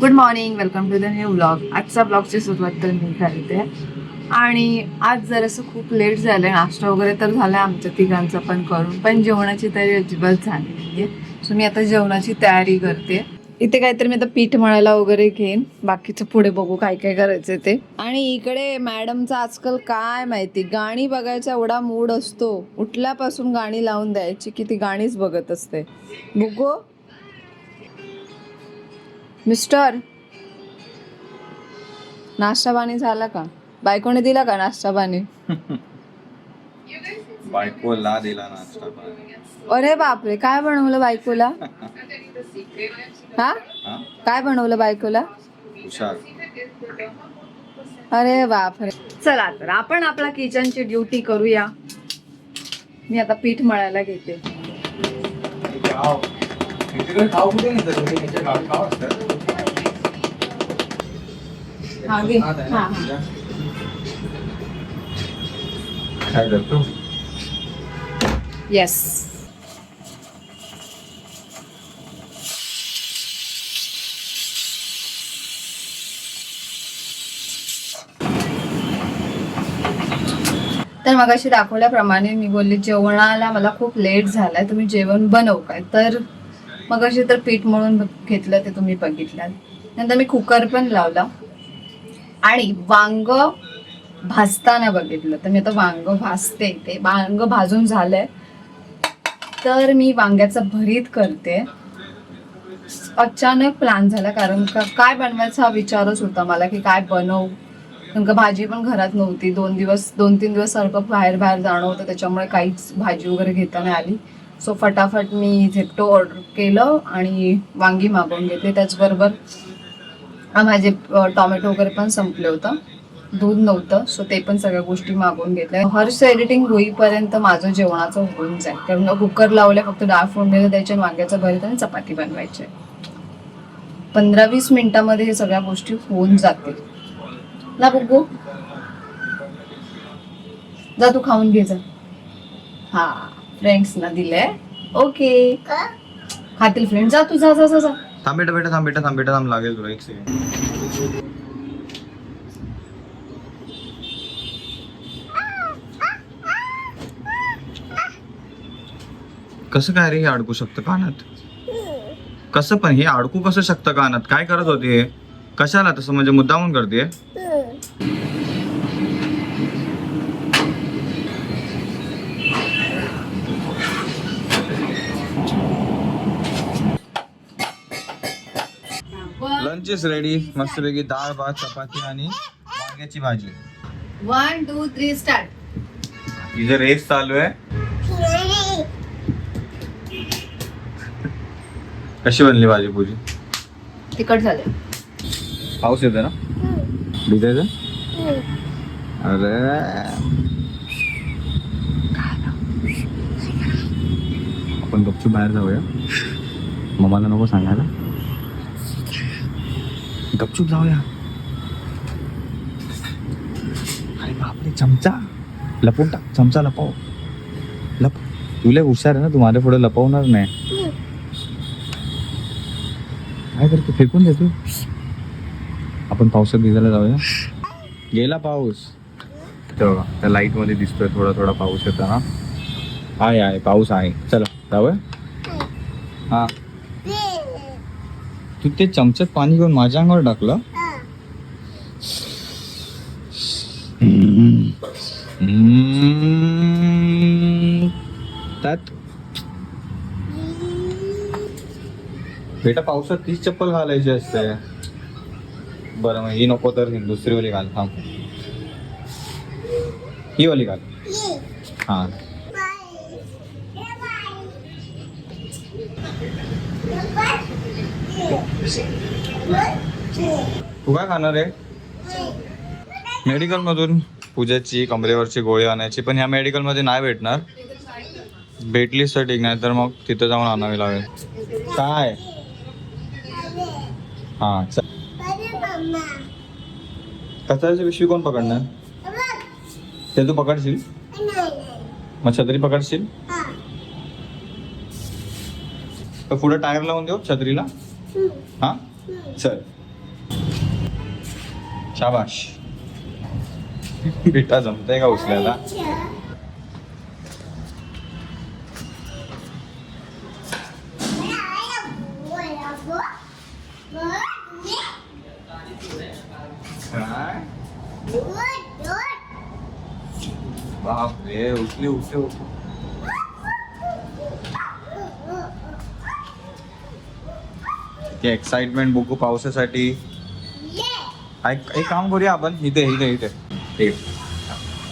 Good morning welcome to the new blog आजचा ब्लॉगची सुरुवात तर मी करते. आणि आज जरासं खूप लेट झालं आहे नाश्ता वगैरे तर झाला आमच्या तिघांचा पण करून पण जेवणाची तयारी अजिबात झाली आहे सो मी आता जेवणाची तयारी करते. इथे काहीतरी मी आता पीठ मळायला वगैरे घेईन. बाकीचं पुढे बघू काय काय करायचं ते. आणि इकडे मॅडमचं आजकाल काय माहिती? गाणी बघायचा एवढा मूड असतो. उठल्यापासून गाणी लावून द्यायची की ती गाणीच बघत असते. बुगो मिस्टर नाश्ता पाणी झाला का? बायकोने दिला का नाश्ता पाणी बायकोला दिला नाश्ता पाणी अरे बापरे काय बनवलं बायकोला? हा? काय बनवलं बायकोला? हुशार. अरे बापरे. चला तर आपण आपला किचनची ड्युटी करूया. मी आता पीठ मळायला घेते. हा घे. हा हा काय करतो? येस तर मग अशी दाखवल्याप्रमाणे मी बोलली जेवणाला मला खूप लेट झालाय तुम्ही जेवण बनवू काय तर मग अशी तर पीठ मळून घेतलं ते तुम्ही बघितलं. नंतर मी कुकर पण लावला. आणि वांग भाजताना बघितलं. तर मी आता वांग भाजते ते वांग भाजून झालंय. तर मी वांग्याचं भरीत करते. अचानक प्लॅन झाला कारण का काय बनवायचा हा विचारच होता मला की काय बनवू? कारण का भाजी पण घरात नव्हती. दोन दिवस दोन तीन दिवस सारखं बाहेर बाहेर जाणं होतं त्याच्यामुळे काहीच भाजी वगैरे घेता नाही आली. सो फटाफट मी झेप्टो ऑर्डर केलं आणि वांगी मागवून घेतली. त्याचबरोबर माझे टोमॅटो वगैरे पण संपले होतं. दूध नव्हतं सो ते पण सगळ्या गोष्टी मागवून घेतल्या. हर्ष एडिटिंग होईपर्यंत माझं जेवणाचं होऊन जाईल. कारण कुकर लावले फक्त डाळ फोडणीला द्यायचे आणि वांग्याचं भरीत आणि चपाती बनवायचे. पंधरा वीस मिनिटामध्ये हे सगळ्या गोष्टी होऊन जातील. ना बुब्बू जा तू खाऊन घे जा. हा फ्रेंड्स ना दिले ओके खातील फ्रेंड जा तू जा जा जा. थांब बेटा बेटा थांब बेटा थांब बेटा थांब लागेल तुला एक सेकंड कसं काय रे हे अडकू शकतं कानात? कसं पण हे अडकू कसं शकतं कानात? काय करत होती कशाला तसं म्हणजे मुद्दामून करते इज रेडी मस्तपैकी डाळ भात चपाती आणि वांग्याची भाजी. वन टू थ्री स्टार्ट इथे रेस चालू आहे. कशी बनली भाजी पूजी? तिकट झाले. पाऊस येतो ना? भिजायचं अरे. आपण गपचूप बाहेर जाऊया. मम्माला नको सांगायला. गपचूप जाऊया. अरे बापरे चमचा. लपवून टाक चमचा लपव. लप. तुला हुशार आहे ना तू माझ्या पुढे लपवणार नाही. काय करतो? फेकून दे तू. आपण पावसात भिजायला जाऊया. गेला पाऊस. ते बघा त्या लाइटमध्ये दिसतोय थोडा थोडा पाऊस येताना. आहे आहे पाऊस आहे. चला जाऊया. हा. तू ते चमच्यात पाणी घेऊन माझ्या अंगावर टाकलं. त्यात? बेटा पावसात तीच चप्पल घालायची असते. बरं मग ही नको तर दुसरी वाली घाल थांब. ही वाली घाल. हा. तू काय खाणार आहे? मेडिकल मधून पूजाची कमरेवरची गोळी आणायची पण ह्या मेडिकलमध्ये नाही भेटणार. भेटलीच तर ठीक नाही तर मग तिथं जाऊन आणावी लागेल. काय? हा कचऱ्याची पिशवी कोण पकडणार? ते तू पकडशील? मग छत्री पकडशील? तर पुढे टायर लावून देऊ छत्रीला. हा चल शाबाश बेटा जमतंय का उचलायला काय बापरे उचले उचले उचले ते एक्साइटमेंट बघू पावसासाठी. एक एक काम करूया आपण. इथे इथे इथे. एक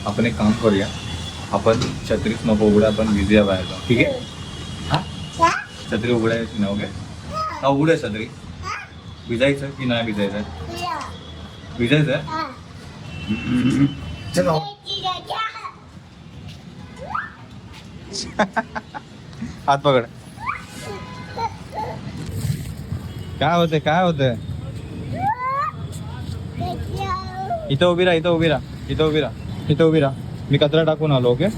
आपण एक काम करूया. आपण छत्रीच नको उघड्या आपण भिजूया बाहेर जाऊ. ठीक आहे? हा? छत्री उघडायची ना ओके हा उघड्या छत्री. भिजायचं की नाही भिजायचं भिजायचं चलो. हात पकड. काय होते काय होते इथं उभी राहा इथं उभी राहा इथं उभी राहा इथं उभी राहा. मी कचरा टाकून आलो ओके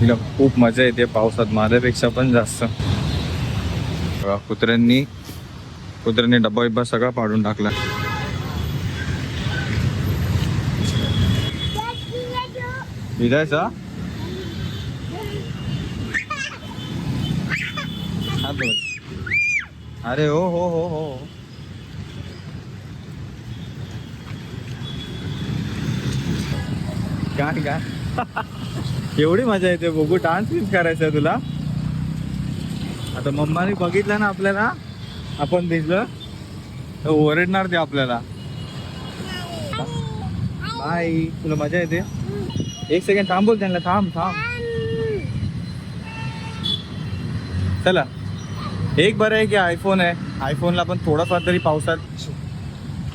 तिला खूप मजा येते पावसात माझ्यापेक्षा पण जास्त. कुत्र्यांनी कुत्र्यांनी डब्बा बिब्बा सगळा पाडून टाकला. भिजायचा हात. अरे हो हो हो हो. काय काय? एवढी मजा येते बघू. डान्स बीन्स करायचा तुला? आता मम्माने बघितलं ना आपल्याला? आपण दिसलं? तर ओरडणार ते आपल्याला. बाय. तुला मजा येते? एक सेकंड थांबवल त्यांना थांब थांब. चला. एक बरं आहे की आयफोन आहे. आयफोनला पण थोडाफार तरी पावसात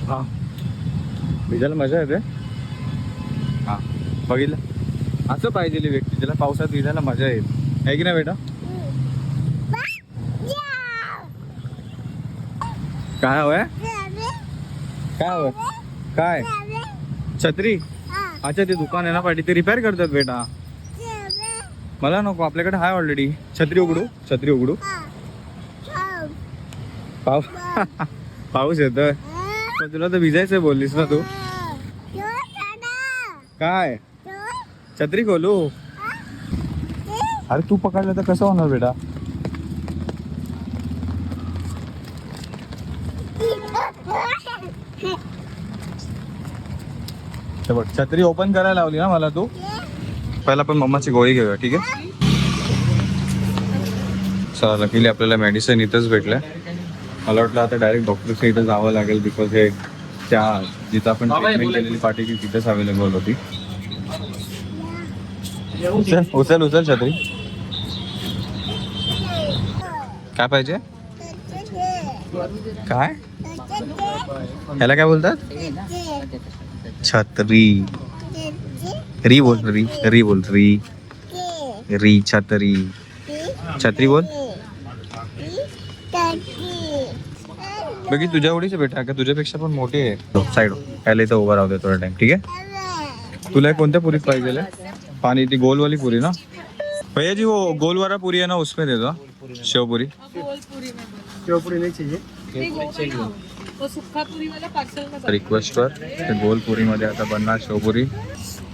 हां. भिजायला मजा येते. हां. बघितलं. असं पाहिजे व्यक्ती ज्याला पावसात भिजायला मजा येईल. आहे की नाही बेटा? काय हवंय काय हवंय काय? छत्री? अच्छा ते दुकान आहे ना पाठी ते रिपेअर करतात बेटा. मला नको आपल्याकडे आहे ऑलरेडी छत्री उघडू छत्री उघडू. पाऊस पाऊस येतोय. पण तुला तर भिजायचं बोललीस ना तू. काय? छत्री खोलू? अरे तू पकडलं तर कसं होणार बेटा? बघ छत्री ओपन करायला लावली ना मला तू. पहिला आपण मम्माची गोळी घेऊया ठीक आहे? चला लकीली आपल्याला मेडिसिन इथंच भेटलंय. मला वाटलं आता डायरेक्ट डॉक्टरच्या इथं जावं लागेल बिकॉज हे त्या जिथं आपण ट्रीटमेंट केलेली पाठी ती तिथेच अवेलेबल होती. उचल उचल उचल छत्री. काय पाहिजे? काय? ह्याला काय बोलतात? छत्री. री बोल री. री बोल री. री छत्री. छत्री बोल. बाकी तुझ्या आवडीचे आहे बेटा का तुझ्यापेक्षा पण मोठी आहे साईड यायला इथं उभा राहू दे थोडा टाइम ठीक आहे? तुला कोणत्या पुरीत पाहिजे पाणी ती गोलवाली पुरी ना? भैया जी वो गोल वाला पूरी है ना उसमें दे दो शेवपुरी. रिक्वेस्ट कर ते गोल आता बनणार शेवपुरी.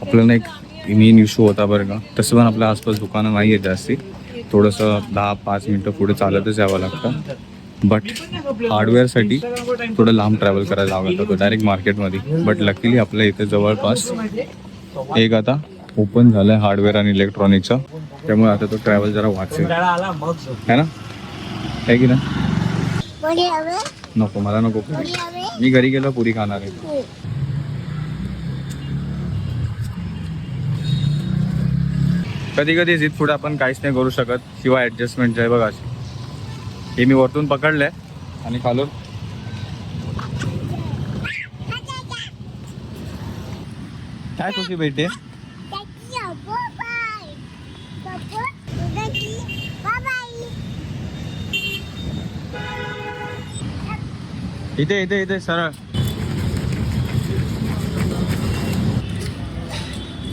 आपल्याला एक मेन इश्यू होता बरं का. तसं पण आपल्या आसपास दुकानं नाही आहे जास्ती. थोडंसं दहा पाच मिनटं पुढे चालतच यावं लागतं. बट हार्डवेअरसाठी थोडं लांब ट्रॅव्हल करायला लागत होतं डायरेक्ट मार्केटमध्ये बट लकीली आपल्या इथे जवळपास एक आता ओपन झालं आहे हार्डवेअर आणि इलेक्ट्रॉनिकचं त्यामुळे आता तो ट्रॅव्हल जरा वाचेल. है ना? आहे की ना नको मला नको. मी घरी गेलो पुरी खाणार आहे. कधी कधी जित पुढे आपण काहीच नाही करू शकत शिवाय ऍडजस्टमेंट आहे बघा हे मी वरतून पकडलंय आणि खालून. काय खुशी भेटते इथे इथे इथे सरळ.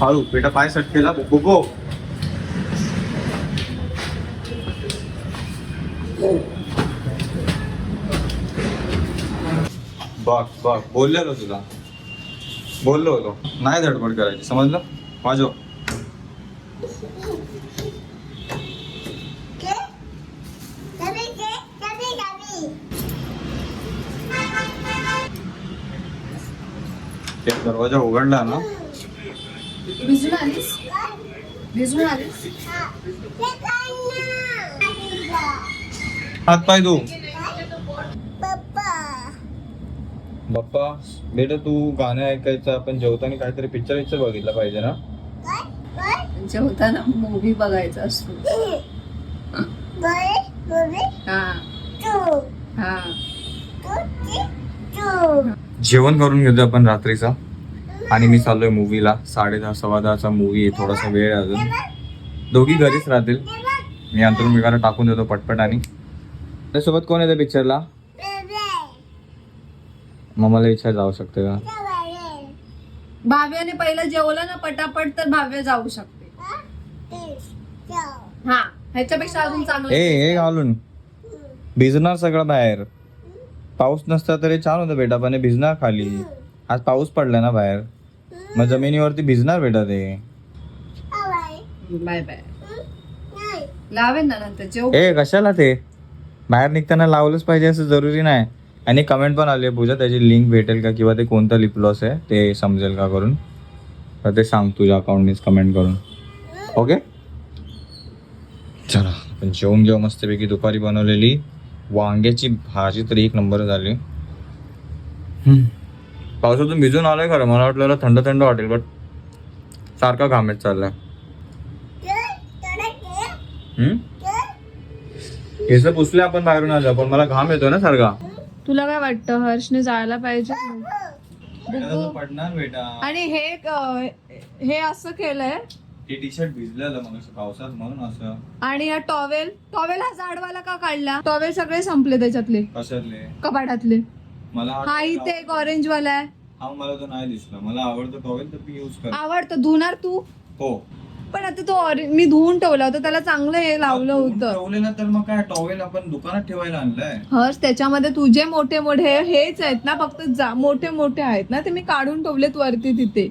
हळू बेटा पाय सट केला. बुबो बघ बघ. बोललेलो तुला. बोललो होतो. नाही धडपड करायची. समजलं? वाजव. ते दरवाजा उघडला ना. भिजून आलीस? भिजून आलीस? हात पाय तू बाप्पा बेटा तू गाणं ऐकायचं आपण जेवताना काहीतरी पिक्चर पिक्चर बघितलं पाहिजे ना? जेवताना मूवी बघायचा असतो. हा. हा. जेवण करून घेतो आपण रात्रीचा. आणि मी चाललोय मूवीला साडे दहा सव्वा दहाचा मूवी आहे. थोडासा वेळ आहे अजून. दोघी घरीच राहतील. मी अंतरून विकारा टाकून देतो पटपट आणि. त्यासोबत कोण येतं पिक्चरला मग मला इच्छा जाऊ शकते का? भाव्याने पहिलं जेवलं ना पटापट तर भाव्य जाऊ शकते. हा ह्याच्यापेक्षा अजून चांगलं ए हे घालून. भिजणार सगळं बाहेर. पाऊस नसता तरी छान होतं बेटा पण हे भिजणार खाली. आज पाऊस पडला ना बाहेर. मग जमिनीवरती भिजणार बेटा ते. Bye bye. लावेन ना नंतर जेव. ए कशाला ते? बाहेर निघताना लावलंच पाहिजे असं जरुरी नाही. आणि कमेंट पण आली आहे पूजा त्याची लिंक भेटेल का किंवा ते कोणतं लिप लॉस आहे ते समजेल का करून? तर ते सांग तुझ्या अकाउंटनीच कमेंट करून. ओके चला आपण जेवून घेऊ मस्तपैकी. दुपारी बनवलेली वांग्याची भाजी तरी एक नंबर झाली. पावसातून भिजून आलोय खरं. मला वाटलं थंड थंड वाटेल बट सारखा घामेत चाललाय. केस पुसले आपण बाहेरून आलो पण मला घाम येतो ना सारखा. तुला काय वाटतं? हर्षने जायला पाहिजे? पडणार बेटा. आणि हे हे असं केलंय. ते टी शर्ट भिजलेलं मग पावसात म्हणून असं. आणि हा टॉवेल टॉवेल हा जाडवाला का काढला? टॉवेल सगळे संपले त्याच्यातले. कशातले? कपाटातले. मला हा इथे एक ऑरेंज वाला आहे. हा मला तो नाही दिसला. मला आवडतो टॉवेल तर मी युज कर आवडतं. धुणार तू? हो. पण आता तो मी धुवून ठेवला होता त्याला चांगलं हे लावलं होतं. ठेवलेलं तर मग काय टॉवेल आपण दुकानात ठेवायला आणलंय? हर्ष त्याच्यामध्ये तुझे मोठे मोठे हेच आहेत ना फक्त जा मोठे मोठे आहेत ना ते मी काढून ठेवलेत वरती तिथे.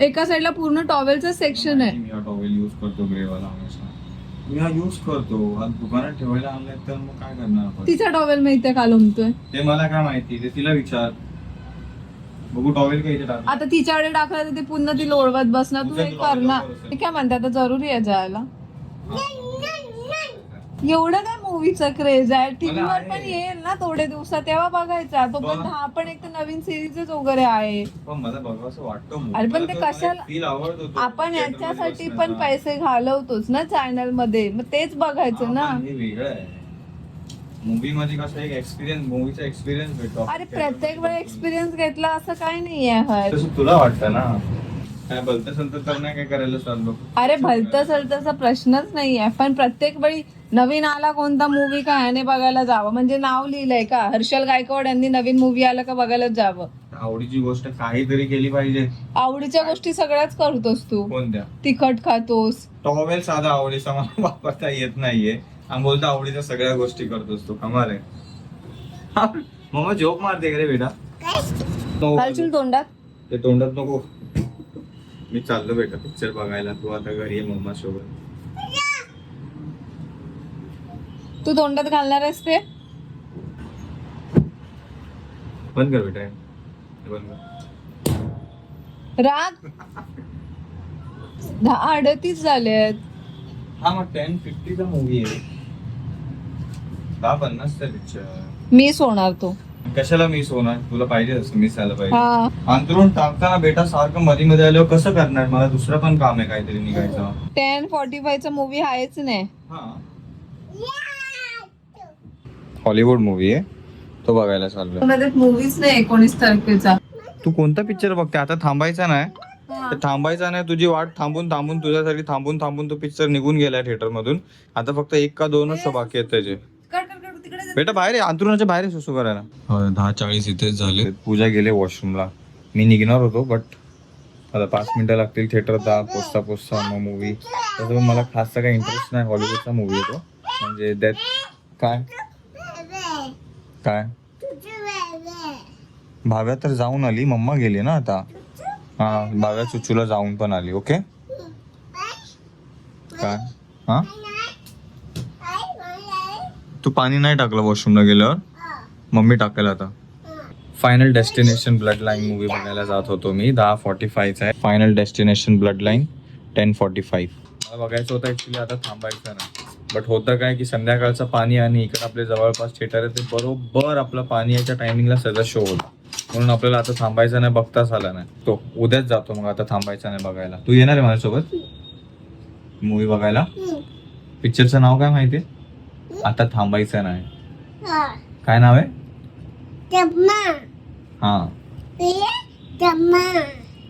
एका साईडला पूर्ण टॉवेलचं सेक्शन आहे. मी हा टॉवेल युज करतो ग्रेवाला हमेशा मी हा युज करतो. दुकानात ठेवायला आणलाय तर मग काय करणार आपण? तिचा टॉवेल माहितीये का लोमतोय ते मला काय माहिती ते तिला विचार. बघू टॉवेल का इथे टाक आता तिच्याकडे टाकलं तर ते पुन्हा ती लोळवत बसणार. तू हे करणार ते काय म्हणते आता जरुरी आहे जायला. एवढं काय मूवीचं क्रेज आहे? टीव्हीवर पण येईल ना थोडे दिवसात तेव्हा बघायचा. तो पण हा पण एक तर नवीन सिरीजच वगैरे आहे. पण मला बघा असं वाटतं अरे पण ते कशाला- फील आवडतो तो. आपण theater याच्यासाठी पण. पैसे घालवतोच ना चॅनलमध्ये. मग तेच बघायचं हा, ना. पण हे वेगळं आहे. मूवी मध्ये कसं एक एक्सपिरियन्स मूवीचा एक्सपिरियन्स भेटतो. अरे प्रत्येक वेळी एक्सपिरियन्स घेतला असं काही नाहीये हर. तसं तुला वाटतं ना? काय बोलतं संत तर नाही काय करायला चाललो अरे भलतं सलतचा प्रश्नच नाहीये पण प्रत्येक वेळी नवीन आला कोणता मूवी का ह्याने बघायला जावं? म्हणजे नाव लिहिलंय का? हर्षल गायकवाड यांनी नवीन मूवी आला का बघायला जावं? आवडीची गोष्ट काहीतरी केली पाहिजे. आवडीच्या गोष्टी सगळ्याच करतोस तू. कोणत्या? तिखट खातोस. टॉवेल साधा आवडीचा मला वापरता येत नाहीये. आणि बोलता आवडीच्या सगळ्या गोष्टी करतोस तू कमाल आहे. मग जोक मारते का रे बेटा? नको घालशील तोंडात? ते तोंडात नको. मी चाललो बेटा पिक्चर बघायला तू आता घरी आहे मम्मा सोबत. तू तोंडात घालणार आहेस ते? बंद कर बेटा. हे बंद कर. राग? दहा अडतीस झालेत. हा मग टेन फिफ्टीचा मूवी आहे. मिस होणार तो. कशाला मिस होणार? तुला पाहिजे असं मिस झालं पाहिजे. हा. अंतरून टाकताना बेटा सारखं मध्ये मध्ये आल्यावर कसं करणार? मला दुसरं पण काम आहे काहीतरी निघायचं. टेन फॉर्टी फायचा मूवी आहेच नाही हॉलिवूड मूवी आहे. तो बघायला चाललोय. मूवीच नाही एकोणीस तारखेचा. तू कोणता पिक्चर बघते? आता थांबायचा नाही. तर थांबायचा नाही तुझी वाट थांबून थांबून तुझ्यासाठी थांबून थांबून तो पिक्चर निघून गेलाय थिएटर मधून. आता फक्त एक का दोनच बाकी आहेत त्याचे. बेटा बाहेर आहे अंतरुणाच्या बाहेर आहे सुसू करायला. हो दहा चाळीस इथेच झाले. पूजा गेले वॉशरूमला. मी निघणार होतो बट आता पाच मिनिटं लागतील थिएटर दहा पोचता पोचता मग मूवी तसं मला खासचा काही इंटरेस्ट नाही हॉलिवूडचा मूवी येतो. म्हणजे दॅट काय? काय? भाव्या तर जाऊन आली मम्मा गेली ना आता. हा भाव्या चुचूला जाऊन पण आली ओके काय? हा? तू पाणी नाही टाकलं वॉशरूमला गेल्यावर? मम्मी टाकेल आता. Final destination blood line movie बघायला जात होतो मी. दहा फॉर्टी फायचा आहे. Final destination blood line ten forty five मला बघायचं होतं ऍक्च्युली आता थांबायचं नाही. बट होतं काय की संध्याकाळचं पाणी आणि इकडे आपले जवळपास थिएटर आहे ते बरोबर आपलं पाणी याच्या टायमिंगला सगळं शो होतं. म्हणून आपल्याला आता थांबायचं नाही बघताच आला नाही. तो उद्याच जातो मग आता थांबायचं नाही बघायला. तू येणार आहे माझ्यासोबत? मूवी बघायला? पिक्चरचं नाव काय माहितीये आता थांबायचं नाही. काय नाव आहे? हा.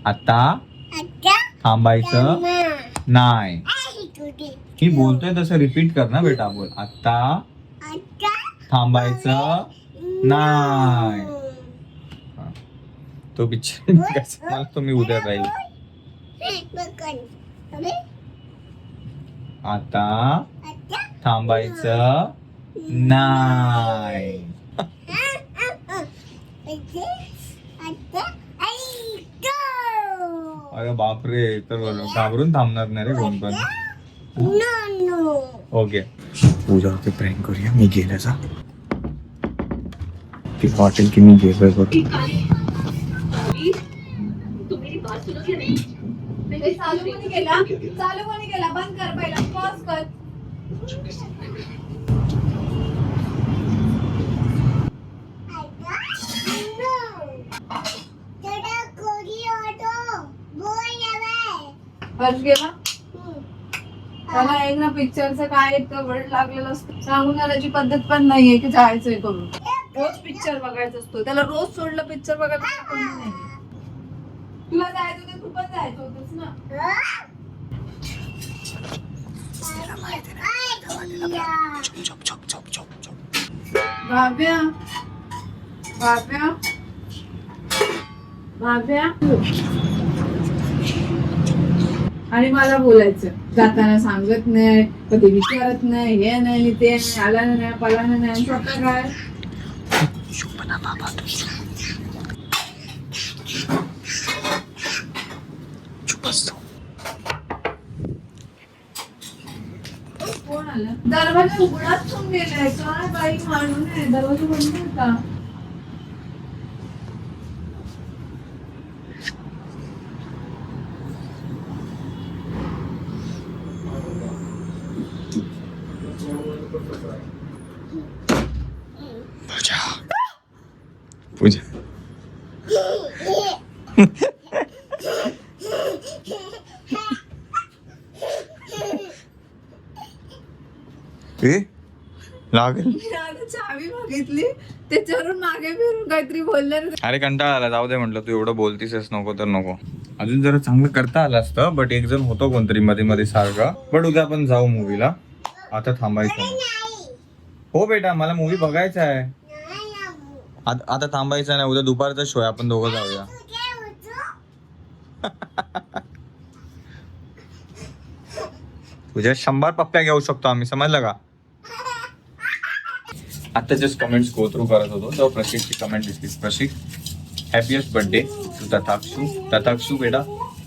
आता थांबायचं नाही. मी बोलतोय तसं रिपीट कर ना बेटा बोल. आता थांबायचं नाही. तो पिक्चर मला तो मी उद्या जाईल. आता थांबायचं नाही. अरे बापरे तर घाबरून थांबणार नाही रे कोण पण. ओके. पूजा होते प्रँक करूया. मी गेल्याचा ती हॉटेल की मी गेलोय बघ. चालू कोणी केला. चालू कोणी केला. बंद कर पहिला पॉज कर हर्ष गेला? त्याला एक ना पिक्चरचं काय एक वर्ड लागलेलं असतं? सांगून जाण्याची पद्धत पण नाहीये की जायचंय करून. रोज पिक्चर बघायचा असतो. त्याला रोज सोडलं पिक्चर बघायला नाही तुला जायचं होतं तू पण जायचं होतच ना? भाव्या? भाव्या? भाव्या? आणि मला बोलायचं. जाताना सांगत नाही कधी विचारत नाही हे नाही ते नाही आला नाही पलाना नाही स्वतः काय? कोण दरवाजा उघडाच ठेवून गेलाय. काय बाई माणून आहे. दरवाजा बंद होता पूजा ए लागेल. चावी बघितली त्याच्यावरून मागे फिरून काहीतरी बोललं अरे कंटाळा आला जाऊ दे म्हटलं तू एवढं बोलतीसच नको तर नको. अजून जरा चांगलं करता आलं असतं बट एक जण होतो कोणतरी मध्ये मध्ये सारखा. बट उद्या आपण जाऊ मूवीला आता थांबायचं. हो बेटा मला मूवी बघायचा आहे. आता आता थांबायचं नाही उद्या दुपारचा शो आहे आपण दोघं जाऊया. तुझ्या शंभर पप्प्या घेऊ शकतो आम्ही समजलं का? आता जस्ट कमेंट्स गो थ्रू करत होतो तेव्हा प्रशिकची कमेंट दिसली प्रशिक हॅपीएस्ट बर्थडे टू तथाक्षू तथाक्षू बेटा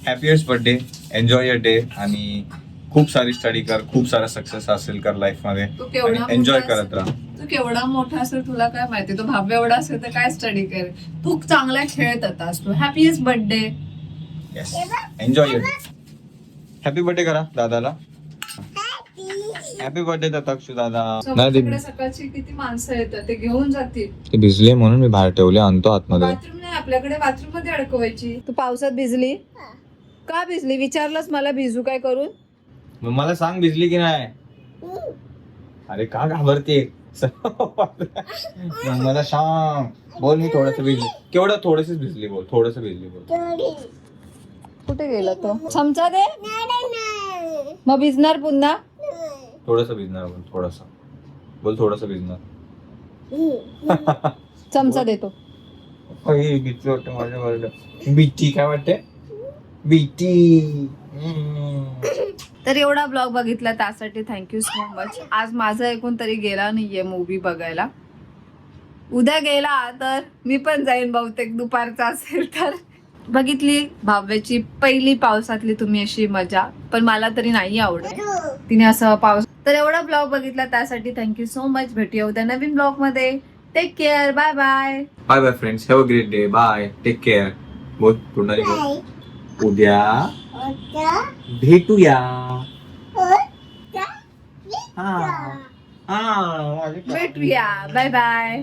happiest birthday enjoy your day आणि खूप सारी स्टडी कर खूप सारा सक्सेस हासिल कर लाईफमध्ये आणि एन्जॉय करत राहा. तू केवढा मोठा असेल तुला काय माहिती? तो भाव्य एवढा असेल तर काय स्टडी कर? तू चांगला खेळत होतास तू happiest birthday yes enjoy happy birthday करा दादाला. हॅपी बर्थडे तथाक्षू दादा. नाही सकाळची किती माणसं येतात? ते घेऊन जातील. ते भिजले म्हणून मी बाहेर ठेवले आणतो आतमध्ये. बाथरूम नाही आपल्याकडे बाथरूममध्ये अडकवायची. तू पावसात भिजली? का भिजली? विचारलंस मला भिजू काय करून? मग मला सांग भिजली की नाही? अरे का घाबरते? मग मला सांग. बोल मी थोडस भिजली. केवढं? थोडस भिजली बोल. थोडस भिजली बोल. कुठे गेला तो? चमचा दे. मग भिजणार पुन्हा? थोडस भिजणार बोल थोडस. बोल थोडस भिजणार. चमचा देतो. भीती वाटते माझ्या भीती काय वाटते? भीती हम्म. तर एवढा ब्लॉग बघितला त्यासाठी थँक्यू सो मच आज माझा ऐकून तरी गेला नाहीये मूवी बघायला. उद्या गेला तर मी पण जाईन बहुतेक दुपारचा असेल तर. बघितली भाव्याची पहिली पावसातली तुम्ही अशी मजा पण मला तरी नाही आवडत. तिने असं पाऊस तर एवढा ब्लॉग बघितला त्यासाठी थँक्यू सो मच भेटूया उद्या नवीन ब्लॉगमध्ये take care bye bye bye bye friends have a great day bye take care बोल बोल उद्या भेटूया. हा. हा भेटूया. Bye bye